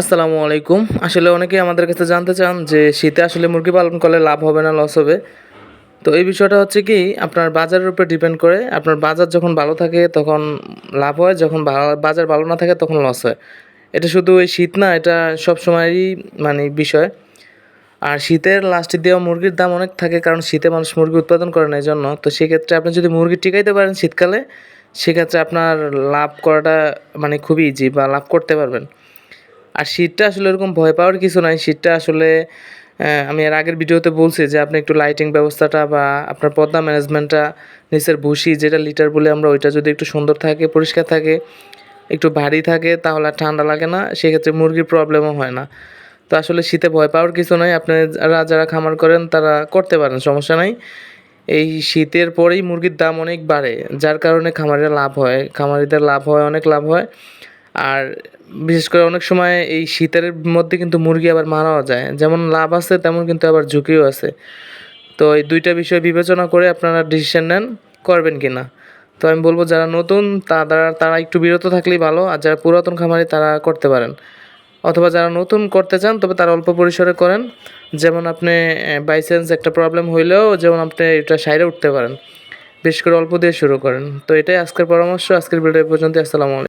আসসালামু আলাইকুম। আসলে অনেকেই আমাদের কাছে জানতে চান যে শীতে আসলে মুরগি পালন করলে লাভ হবে না লস হবে। তো এই বিষয়টা হচ্ছে কি, আপনার বাজারের উপর ডিপেন্ড করে, আপনার বাজার যখন ভালো থাকে তখন লাভ হয়, যখন বাজার ভালো না থাকে তখন লস হয়। এটা শুধু এই শীত না, এটা সব সময়ই মানে বিষয়। আর শীতের লাস্টের দিয়েও মুরগির দাম অনেক থাকে, কারণ শীতে মানুষ মুরগি উৎপাদন করে না এই জন্য তো সেক্ষেত্রে আপনি যদি মুরগি টিকাইতে পারেন শীতকালে, সেক্ষেত্রে আপনার লাভ করাটা মানে খুবই ইজি বা লাভ করতে পারবেন। আর শীতটা আসলে এরকম ভয় পাওয়ার কিছু নাই। শীতটা আসলে আমি এর আগের ভিডিওতে বলছি যে আপনি একটু লাইটিং ব্যবস্থাটা বা আপনার পদ্মা ম্যানেজমেন্টটা নিচের ভুসি যেটা লিটার বলে আমরা ওইটা যদি একটু সুন্দর থাকে, পরিষ্কার থাকে, একটু ভারী থাকে তাহলে আর ঠান্ডা লাগে না, সেক্ষেত্রে মুরগির প্রবলেমও হয় না। তো আসলে শীতে ভয় পাওয়ার কিছু নয় আপনারা যারা খামার করেন তারা করতে পারেন, সমস্যা নাই। এই শীতের পরেই মুরগির দাম অনেক বাড়ে, যার কারণে খামারিরা লাভ হয়। খামারিদের লাভ হয়, অনেক লাভ হয়। আর বিশেষ করে অনেক সময় এই শীতের মধ্যে কিন্তু মুরগি আবার মারাও যায়। যেমন লাভ আছে, তেমন কিন্তু আবার ঝুঁকিও আছে। তো এই দুইটা বিষয় বিবেচনা করে আপনারা ডিসিশন নেন, করবেন কি না তো আমি বলব, যারা নতুন, তারা তারা একটু বিরত থাকলেই ভালো, আর যারা পুরাতন খামারি, তারা করতে পারেন। অথবা যারা নতুন করতে চান, তবে তারা অল্প পরিসরে করেন। যেমন আপনি বাই চান্স একটা প্রবলেম হইলেও, যেমন আপনি এটা সাইডে উঠতে পারেন। বেশ করে অল্প দিয়ে শুরু করেন। তো এটাই আজকের পরামর্শ। আজকের ভিডিও পর্যন্ত আসসালামু আলাইকুম।